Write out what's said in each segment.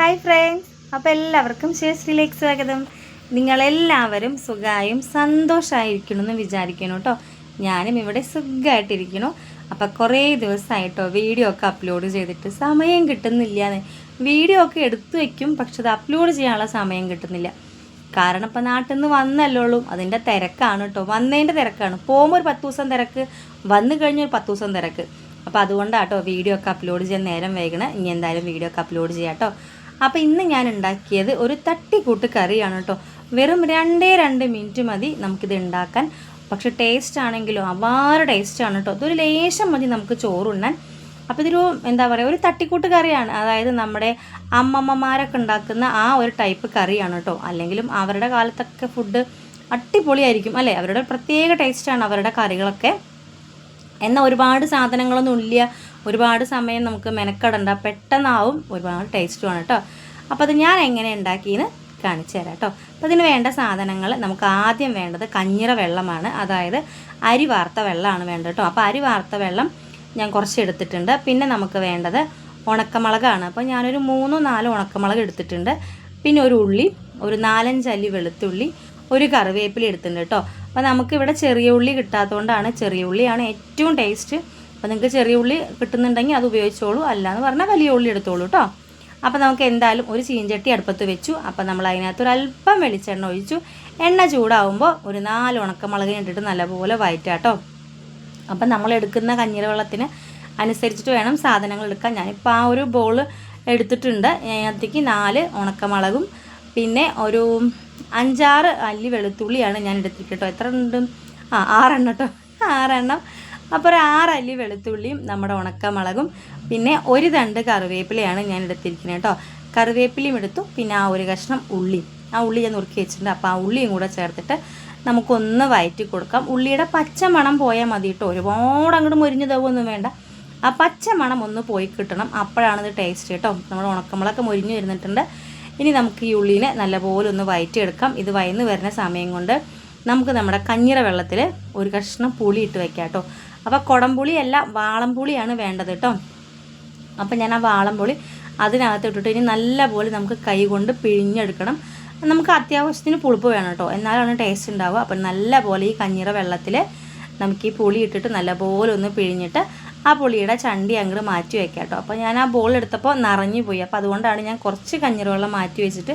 Hi friends അപ്പോൾ എല്ലാവർക്കും ശേഷിയിലേക്ക് സ്വാഗതം. നിങ്ങളെല്ലാവരും സുഖമായും സന്തോഷമായിരിക്കണമെന്ന് വിചാരിക്കണം കേട്ടോ. ഞാനും ഇവിടെ സുഖമായിട്ടിരിക്കണു അപ്പോൾ കുറേ ദിവസമായിട്ടോ വീഡിയോ ഒക്കെ അപ്ലോഡ് ചെയ്തിട്ട് സമയം കിട്ടുന്നില്ല വീഡിയോ ഒക്കെ എടുത്തു വയ്ക്കും പക്ഷെ അത് അപ്ലോഡ് ചെയ്യാനുള്ള സമയം കിട്ടുന്നില്ല. കാരണം ഇപ്പം നാട്ടിൽ നിന്ന് വന്നല്ലേ ഉള്ളൂ അതിന്റെ തിരക്കാണ് കേട്ടോ. വന്നതിന്റെ തിരക്കാണ്. പോകുമ്പോൾ ഒരു പത്ത് ദിവസം തിരക്ക് വന്നു കഴിഞ്ഞ് ഒരു പത്ത് ദിവസം തിരക്ക്. അപ്പോൾ അതുകൊണ്ടാട്ടോ വീഡിയോ ഒക്കെ അപ്ലോഡ് ചെയ്യാൻ നേരം വൈകണേ. ഇനി എന്തായാലും വീഡിയോ ഒക്കെ അപ്ലോഡ് ചെയ്യാം കേട്ടോ. അപ്പോൾ ഇന്ന് ഞാൻ ഉണ്ടാക്കിയത് ഒരു തട്ടിക്കൂട്ട് കറിയാണ് കേട്ടോ. വെറും രണ്ടേ രണ്ട് മിനിറ്റ് മതി നമുക്കിത് ഉണ്ടാക്കാൻ. പക്ഷേ ടേസ്റ്റ് ആണെങ്കിലോ അപാര ടേസ്റ്റാണ് കേട്ടോ. അതൊരു ലേശം മതി നമുക്ക് ചോറുണ്ണാൻ. അപ്പോൾ ഇതൊരു എന്താ പറയുക ഒരു തട്ടിക്കൂട്ട് കറിയാണ്. അതായത് നമ്മുടെ അമ്മമ്മമാരൊക്കെ ഉണ്ടാക്കുന്ന ആ ഒരു ടൈപ്പ് കറിയാണ് കേട്ടോ. അല്ലെങ്കിലും അവരുടെ കാലത്തൊക്കെ ഫുഡ് അടിപൊളിയായിരിക്കും അല്ലേ? അവരുടെ പ്രത്യേക ടേസ്റ്റാണ് അവരുടെ കറികളൊക്കെ. എന്നാൽ ഒരുപാട് സാധനങ്ങളൊന്നും ഇല്ല. ഒരുപാട് സമയം നമുക്ക് മെനക്കെടണ്ട പെട്ടെന്നാവും ഒരുപാട് ടേസ്റ്റുമാണ് കേട്ടോ അപ്പോൾ അത് ഞാൻ എങ്ങനെ ഉണ്ടാക്കിയെന്ന് കാണിച്ചു തരാം കേട്ടോ അപ്പോൾ അതിന് വേണ്ട സാധനങ്ങൾ നമുക്ക് ആദ്യം വേണ്ടത് കഞ്ഞിറ വെള്ളമാണ്. അതായത് അരി വാർത്ത വെള്ളമാണ് വേണ്ടത് കേട്ടോ അപ്പോൾ അരി വാർത്ത വെള്ളം ഞാൻ കുറച്ച് എടുത്തിട്ടുണ്ട്. പിന്നെ നമുക്ക് വേണ്ടത് ഉണക്കമുളകാണ്. അപ്പോൾ ഞാനൊരു മൂന്നോ നാലോ ഉണക്കമുളക് എടുത്തിട്ടുണ്ട്. പിന്നെ ഒരു ഉള്ളി ഒരു നാലഞ്ചല്ലി വെളുത്തുള്ളി ഒരു കറിവേപ്പില എടുത്തിട്ടുണ്ട് കേട്ടോ അപ്പോൾ നമുക്കിവിടെ ചെറിയ ഉള്ളി കിട്ടാത്തതുകൊണ്ടാണ് ചെറിയ ഉള്ളിയാണ് ഏറ്റവും ടേസ്റ്റ് അപ്പോൾ നിങ്ങൾക്ക് ചെറിയ ഉള്ളി കിട്ടുന്നുണ്ടെങ്കിൽ അത് ഉപയോഗിച്ചോളൂ. അല്ല എന്ന് പറഞ്ഞാൽ വലിയ ഉള്ളി എടുത്തോളൂ കേട്ടോ അപ്പോൾ നമുക്ക് എന്തായാലും ഒരു ചീഞ്ചട്ടി അടുപ്പത്ത് വെച്ചു. അപ്പോൾ നമ്മൾ അതിനകത്ത് ഒരു അല്പം വെളിച്ചെണ്ണ ഒഴിച്ചു. എണ്ണ ചൂടാവുമ്പോൾ ഒരു നാല് ഉണക്കമുളക് ഇട്ടിട്ട് നല്ലപോലെ വയറ്റാട്ടോ അപ്പം നമ്മൾ എടുക്കുന്ന കഞ്ഞിര വെള്ളത്തിന് അനുസരിച്ചിട്ട് വേണം സാധനങ്ങൾ എടുക്കാൻ. ഞാനിപ്പോൾ ആ ഒരു ബോൾ എടുത്തിട്ടുണ്ട്. അതിനകത്തേക്ക് നാല് ഉണക്കമുളകും പിന്നെ ഒരു അഞ്ചാറ് അല്ലി വെളുത്തുള്ളിയാണ് ഞാൻ എടുത്തിട്ട് കേട്ടോ എത്ര ഉണ്ട്? ആ ആറെണ്ണം കേട്ടോ ആറെണ്ണം. അപ്പോൾ ഒരു ആറല്ലി വെളുത്തുള്ളിയും നമ്മുടെ ഉണക്കമുളകും പിന്നെ ഒരു തണ്ട് കറിവേപ്പിലയാണ് ഞാൻ എടുത്തിരിക്കുന്നത് കേട്ടോ. കറിവേപ്പിലയും എടുത്തു പിന്നെ ആ ഒരു കഷ്ണം ഉള്ളി. ആ ഉള്ളി ഞാൻ നുറുക്കി വെച്ചിട്ടുണ്ട്. അപ്പോൾ ആ ഉള്ളിയും കൂടെ ചേർത്തിട്ട് നമുക്കൊന്ന് വയറ്റി കൊടുക്കാം. ഉള്ളിയുടെ പച്ച മണം പോയാൽ മതി കേട്ടോ ഒരുപാട് അങ്ങോട്ട് മുരിഞ്ഞു തവൊന്നും വേണ്ട. ആ പച്ച മണം ഒന്ന് പോയി കിട്ടണം. അപ്പോഴാണ് ഇത് ടേസ്റ്റ് കേട്ടോ. നമ്മുടെ ഉണക്കമുളകൊക്കെ മുരിഞ്ഞു വരുന്നിട്ടുണ്ട്. ഇനി നമുക്ക് ഈ ഉള്ളീനെ നല്ലപോലെ ഒന്ന് വയറ്റിയെടുക്കാം. ഇത് വയന്ന് വരുന്ന സമയം കൊണ്ട് നമുക്ക് നമ്മുടെ കഞ്ഞിറ വെള്ളത്തിൽ ഒരു കഷ്ണം പുളി ഇട്ട് വെക്കാം കേട്ടോ. അപ്പോൾ കുടംപുളിയല്ല വാളംപുളിയാണ് വേണ്ടത് കേട്ടോ അപ്പം ഞാൻ ആ വാളംപുളി അതിനകത്ത് ഇട്ടിട്ട് ഇനി നല്ലപോലെ നമുക്ക് കൈ കൊണ്ട് പിഴിഞ്ഞെടുക്കണം. നമുക്ക് അത്യാവശ്യത്തിന് പുളിപ്പ് വേണം കേട്ടോ എന്നാലാണ് ടേസ്റ്റ് ഉണ്ടാവുക. അപ്പം നല്ലപോലെ ഈ കഞ്ഞിറ വെള്ളത്തിൽ നമുക്ക് ഈ പുളി ഇട്ടിട്ട് നല്ലപോലെ ഒന്ന് പിഴിഞ്ഞിട്ട് ആ പുളിയുടെ ചണ്ടി അങ്ങോട്ട് മാറ്റി വയ്ക്കാം കേട്ടോ അപ്പോൾ ഞാൻ ആ ബോൾ എടുത്തപ്പോൾ നിറഞ്ഞു പോയി. അപ്പോൾ അതുകൊണ്ടാണ് ഞാൻ കുറച്ച് കഞ്ഞിറ വെള്ളം മാറ്റി വെച്ചിട്ട്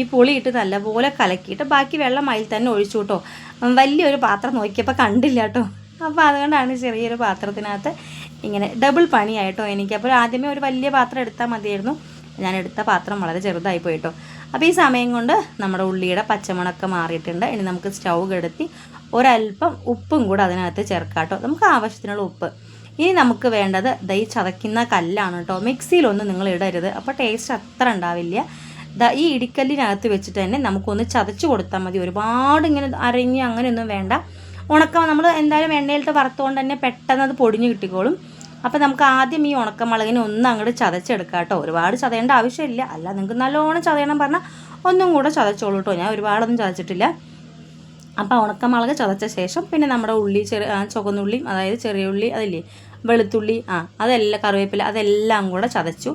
ഈ പുളി ഇട്ട് നല്ലപോലെ കലക്കിയിട്ട് ബാക്കി വെള്ളം അതിൽ തന്നെ ഒഴിച്ചു കേട്ടോ വലിയൊരു പാത്രം നോക്കിയപ്പോൾ കണ്ടില്ല കേട്ടോ അപ്പോൾ അതുകൊണ്ടാണ് ചെറിയൊരു പാത്രത്തിനകത്ത് ഇങ്ങനെ ഡബിൾ പണിയായിട്ടോ എനിക്ക്. അപ്പോൾ ആദ്യമേ ഒരു വലിയ പാത്രം എടുത്താൽ മതിയായിരുന്നു. ഞാൻ എടുത്ത പാത്രം വളരെ ചെറുതായി പോയിട്ടോ. അപ്പോൾ ഈ സമയം കൊണ്ട് നമ്മുടെ ഉള്ളിയുടെ പച്ചമുളക്ക് മാറിയിട്ടുണ്ട്. ഇനി നമുക്ക് സ്റ്റൗ കെടുത്തി ഒരല്പം ഉപ്പും കൂടെ അതിനകത്ത് ചേർക്കാട്ടോ. നമുക്ക് ആവശ്യത്തിനുള്ള ഉപ്പ്. ഇനി നമുക്ക് വേണ്ടത് ദൈ ചതയ്ക്കുന്ന കല്ലാണ് കേട്ടോ മിക്സിയിലൊന്നും നിങ്ങൾ ഇടരുത്. അപ്പോൾ ടേസ്റ്റ് അത്ര ഉണ്ടാവില്ല. ഈ ഇടിക്കല്ലിനകത്ത് വെച്ചിട്ട് തന്നെ നമുക്കൊന്ന് ചതച്ച് കൊടുത്താൽ മതി. ഒരുപാട് ഇങ്ങനെ അരഞ്ഞ് അങ്ങനെയൊന്നും വേണ്ട. ഉണക്ക നമ്മൾ എന്തായാലും എണ്ണയിലത്തെ വറുത്തുകൊണ്ട് തന്നെ പെട്ടെന്ന് അത് പൊടിഞ്ഞ് കിട്ടിക്കോളും. അപ്പോൾ നമുക്ക് ആദ്യം ഈ ഉണക്കമുളകിനെ ഒന്ന് അങ്ങോട്ട് ചതച്ചെടുക്കാം കേട്ടോ. ഒരുപാട് ചതയേണ്ട ആവശ്യമില്ല. അല്ല നിങ്ങൾക്ക് നല്ലോണം ചതയണം പറഞ്ഞാൽ ഒന്നും കൂടെ ചതച്ചോളൂ കേട്ടോ. ഞാൻ ഒരുപാടൊന്നും ചതച്ചിട്ടില്ല. അപ്പോൾ ഉണക്കമുളക് ചതച്ച ശേഷം പിന്നെ നമ്മുടെ ഉള്ളി ചെറിയ ചുവന്നുള്ളി അതായത് ചെറിയ ഉള്ളി അതില്ലേ വെളുത്തുള്ളി ആ അതെല്ലാം കറിവേപ്പില അതെല്ലാം കൂടെ ചതച്ചു.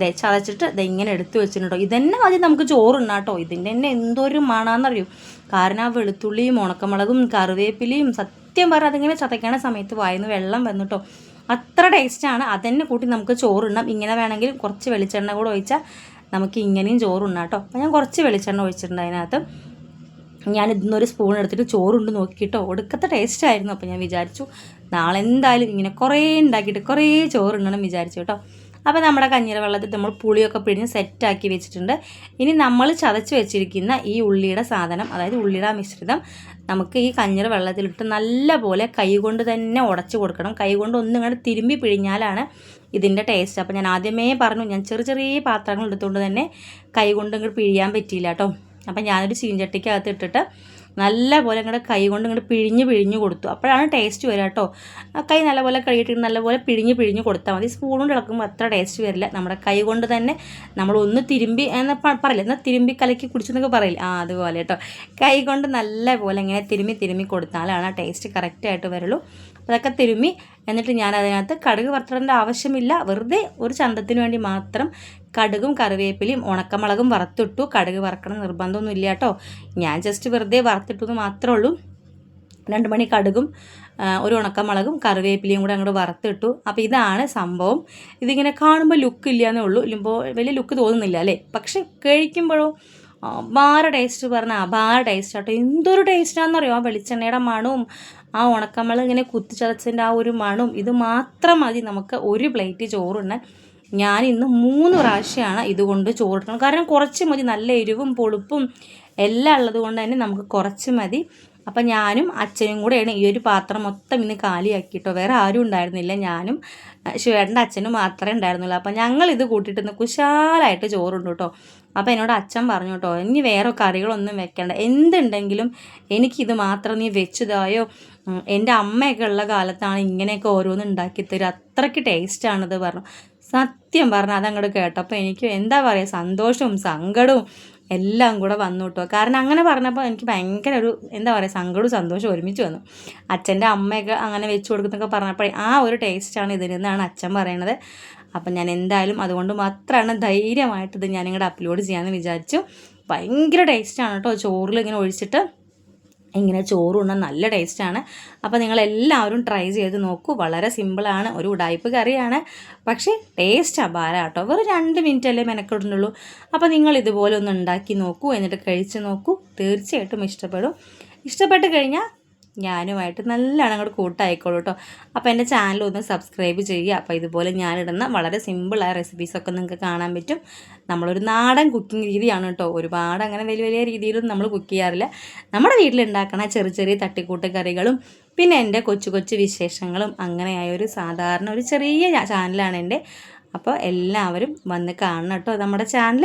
ദേ ചതച്ചിട്ട് ദേ ഇങ്ങനെ എടുത്തു വെച്ചിട്ടുണ്ടോ ഇതന്നെ മതി നമുക്ക് ചോറുണ്ണാട്ടോ ഇതിന്റെ തന്നെ എന്തൊരു മണാന്നറിയൂ? കാരണം ആ വെളുത്തുള്ളിയും ഉണക്കമുളകും കറിവേപ്പിലയും സത്യം പറഞ്ഞാൽ അതിങ്ങനെ ചതയ്ക്കണ സമയത്ത് വായന്ന് വെള്ളം വന്നിട്ടോ അത്ര ടേസ്റ്റാണ് അതന്നെ കൂട്ടി നമുക്ക് ചോറുണ്ണാം. ഇങ്ങനെ വേണമെങ്കിൽ കുറച്ച് വെളിച്ചെണ്ണ കൂടെ ഒഴിച്ചാൽ നമുക്ക് ഇങ്ങനെയും ചോറുണ്ണാം കേട്ടോ അപ്പോൾ ഞാൻ കുറച്ച് വെളിച്ചെണ്ണ ഒഴിച്ചിട്ടുണ്ട് അതിനകത്ത്. ഞാൻ ഇതിന്നൊരു സ്പൂൺ എടുത്തിട്ട് ചോറുണ്ട് നോക്കിയിട്ടോ ഒടുക്കത്തെ ടേസ്റ്റ് ആയിരുന്നു. അപ്പോൾ ഞാൻ വിചാരിച്ചു നാളെ എന്തായാലും ഇങ്ങനെ കുറേ ഉണ്ടാക്കിയിട്ട് കുറേ ചോറുണ്ടണം വിചാരിച്ചു കേട്ടോ. അപ്പോൾ നമ്മുടെ കഞ്ഞിര വെള്ളത്തിൽ നമ്മൾ പുളിയൊക്കെ പിഴിഞ്ഞ് സെറ്റാക്കി വെച്ചിട്ടുണ്ട്. ഇനി നമ്മൾ ചതച്ച് വെച്ചിരിക്കുന്ന ഈ ഉള്ളിയുടെ സാധനം അതായത് ഉള്ളിയുടെ മിശ്രിതം നമുക്ക് ഈ കഞ്ഞിര വെള്ളത്തിലിട്ട് നല്ലപോലെ കൈകൊണ്ട് തന്നെ ഉടച്ചു കൊടുക്കണം. കൈകൊണ്ട് ഒന്നും ഇങ്ങോട്ട് തിരുമ്പി പിഴിഞ്ഞാലാണ് ഇതിന്റെ ടേസ്റ്റ് അപ്പോൾ ഞാൻ ആദ്യമേ പറഞ്ഞു ഞാൻ ചെറിയ ചെറിയ പാത്രങ്ങൾ എടുത്തുകൊണ്ട് തന്നെ കൈ കൊണ്ട് ഇങ്ങോട്ട് പിഴിയാൻ പറ്റിയില്ല കേട്ടോ. അപ്പം ഞാനൊരു ചീഞ്ചട്ടിക്കകത്ത് ഇട്ടിട്ട് നല്ലപോലെ ഇങ്ങോട്ട് കൈ കൊണ്ട് ഇങ്ങോട്ട് പിഴിഞ്ഞ് പിഴിഞ്ഞ് കൊടുത്തു. അപ്പോഴാണ് ടേസ്റ്റ് വരിക കേട്ടോ. കൈ നല്ലപോലെ കഴുകിയിട്ട് നല്ലപോലെ പിഴിഞ്ഞ് പിഴിഞ്ഞ് കൊടുത്താൽ മതി. സ്പൂൺ കൊണ്ട് ഇളക്കുമ്പോൾ അത്ര ടേസ്റ്റ് വരില്ല. നമ്മുടെ കൈ കൊണ്ട് തന്നെ നമ്മൾ ഒന്ന് തിരുമ്പി എന്ന് പറയില്ല? എന്നാൽ തിരുമ്പി കലക്കി കുടിച്ചെന്നൊക്കെ പറയില്ല? ആ അതുപോലെ കേട്ടോ. കൈ കൊണ്ട് നല്ലപോലെ ഇങ്ങനെ തിരുമ്മി തിരുമ്മി കൊടുത്താലാണ് ആ ടേസ്റ്റ് കറക്റ്റായിട്ട് വരുള്ളൂ. അതൊക്കെ തിരുമ്മി എന്നിട്ട് ഞാൻ അതിനകത്ത് കടുക് വറുത്തിടേണ്ട ആവശ്യമില്ല. വെറുതെ ഒരു ചന്തത്തിന് വേണ്ടി മാത്രം കടുകും കറിവേപ്പിലയും ഉണക്കമുളകും വറുത്തിട്ടു. കടുക് വറക്കണം നിർബന്ധമൊന്നും ഇല്ല കേട്ടോ. ഞാൻ ജസ്റ്റ് വെറുതെ വറുത്തിട്ടു എന്ന് മാത്രമേ ഉള്ളൂ. രണ്ട് മണി കടുകും ഒരു ഉണക്കമുളകും കറിവേപ്പിലയും കൂടെ അങ്ങോട്ട് വറുത്തിട്ടു. അപ്പോൾ ഇതാണ് സംഭവം. ഇതിങ്ങനെ കാണുമ്പോൾ ലുക്ക് ഇല്ല എന്നേ ഉള്ളൂ. ഇല്ലുമ്പോൾ വലിയ ലുക്ക് തോന്നുന്നില്ല അല്ലേ? പക്ഷേ കഴിക്കുമ്പോഴോ അപാര ടേസ്റ്റ് പറഞ്ഞാൽ അപാര ടേസ്റ്റ് ആട്ടോ. എന്തൊരു ടേസ്റ്റാണെന്നറിയോ ആ വെളിച്ചെണ്ണയുടെ മണവും ആ ഉണക്കമുളക് ഇങ്ങനെ കുത്തിച്ചതച്ചതിന്റെ ആ ഒരു മണവും ഇത് മാത്രം മതി നമുക്ക് ഒരു പ്ലേറ്റ് ചോറുണ്ണാൻ. ഞാൻ ഇന്ന് മൂന്ന് പ്രാവശ്യമാണ് ഇതുകൊണ്ട് ചോറിട്ടണം കാരണം കുറച്ച് മതി. നല്ല എരിവും പൊളുപ്പും എല്ലാം ഉള്ളത് കൊണ്ട് തന്നെ നമുക്ക് കുറച്ച് മതി. അപ്പം ഞാനും അച്ഛനും കൂടെയാണ് ഈ ഒരു പാത്രം മൊത്തം ഇന്ന് കാലിയാക്കിയിട്ടോ. വേറെ ആരും ഉണ്ടായിരുന്നില്ല. ഞാനും ശിവേട്ടന്റെ അച്ഛനും മാത്രമേ ഉണ്ടായിരുന്നുള്ളൂ. അപ്പം ഞങ്ങൾ ഇത് കൂട്ടിയിട്ട് ഇന്ന് കുശാലായിട്ട് ചോറുണ്ട് കേട്ടോ അപ്പോൾ എന്നോട് അച്ഛൻ പറഞ്ഞു കേട്ടോ ഇനി വേറെ കറികളൊന്നും വെക്കണ്ട. എന്തുണ്ടെങ്കിലും എനിക്കിത് മാത്രം നീ വെച്ചതായോ എന്റെ അമ്മയൊക്കെ ഉള്ള കാലത്താണ് ഇങ്ങനെയൊക്കെ ഓരോന്ന് ഉണ്ടാക്കി തരും അത്രയ്ക്ക് ടേസ്റ്റാണിത് പറഞ്ഞു. സത്യം പറഞ്ഞാൽ അതങ്ങോട്ട് കേട്ടപ്പോൾ എനിക്ക് എന്താ പറയുക സന്തോഷവും സങ്കടവും എല്ലാം കൂടെ വന്നു കേട്ടോ കാരണം അങ്ങനെ പറഞ്ഞപ്പോൾ എനിക്ക് ഭയങ്കര ഒരു എന്താ പറയുക സങ്കടവും സന്തോഷവും ഒരുമിച്ച് വന്നു. അച്ഛന്റെ അമ്മയൊക്കെ അങ്ങനെ വെച്ച് കൊടുക്കുന്നൊക്കെ പറഞ്ഞപ്പോഴേ ആ ഒരു ടേസ്റ്റാണ് ഇതിനെന്നാണ് അച്ഛൻ പറയണത്. അപ്പം ഞാൻ എന്തായാലും അതുകൊണ്ട് മാത്രമാണ് ധൈര്യമായിട്ട് ഇത് ഞാനിങ്ങോട്ട് അപ്ലോഡ് ചെയ്യാമെന്ന് വിചാരിച്ചു. ഭയങ്കര ടേസ്റ്റാണ് കേട്ടോ ചോറിൽ ഇങ്ങനെ ഒഴിച്ചിട്ട് ഇങ്ങനെ ചോറ് ഉണ്ണാൻ നല്ല ടേസ്റ്റാണ് അപ്പോൾ നിങ്ങളെല്ലാവരും ട്രൈ ചെയ്ത് നോക്കൂ. വളരെ സിമ്പിളാണ് ഒരു ഉടായ്പ് കറിയാണ്. പക്ഷേ ടേസ്റ്റ് അപാര കേട്ടോ. വെറും രണ്ട് മിനിറ്റ് അല്ലേ മെനക്കെടുന്നുള്ളൂ. അപ്പോൾ നിങ്ങൾ ഇതുപോലെ ഒന്ന് ഉണ്ടാക്കി നോക്കൂ. എന്നിട്ട് കഴിച്ച് നോക്കൂ. തീർച്ചയായിട്ടും ഇഷ്ടപ്പെടും. ഇഷ്ടപ്പെട്ട് കഴിഞ്ഞാൽ ഞാനുമായിട്ട് നല്ലോണം അങ്ങോട്ട് കൂട്ടായിക്കോളൂ കേട്ടോ. അപ്പോൾ എന്റെ ചാനൽ ഒന്ന് സബ്സ്ക്രൈബ് ചെയ്യുക. അപ്പോൾ ഇതുപോലെ ഞാനിടുന്ന വളരെ സിമ്പിളായ റെസിപ്പീസൊക്കെ നിങ്ങൾക്ക് കാണാൻ പറ്റും. നമ്മളൊരു നാടൻ കുക്കിംഗ് രീതിയാണ് കേട്ടോ. ഒരുപാട് അങ്ങനെ വലിയ വലിയ രീതിയിലൊന്നും നമ്മൾ കുക്ക് ചെയ്യാറില്ല. നമ്മുടെ വീട്ടിലുണ്ടാക്കണ ചെറിയ ചെറിയ തട്ടിക്കൂട്ട് കറികളും പിന്നെ എന്റെ കൊച്ചു കൊച്ചു വിശേഷങ്ങളും അങ്ങനെയായ ഒരു സാധാരണ ഒരു ചെറിയ ചാനലാണ് എന്റെ അപ്പോൾ എല്ലാവരും വന്ന് കാണണം കേട്ടോ നമ്മുടെ ചാനൽ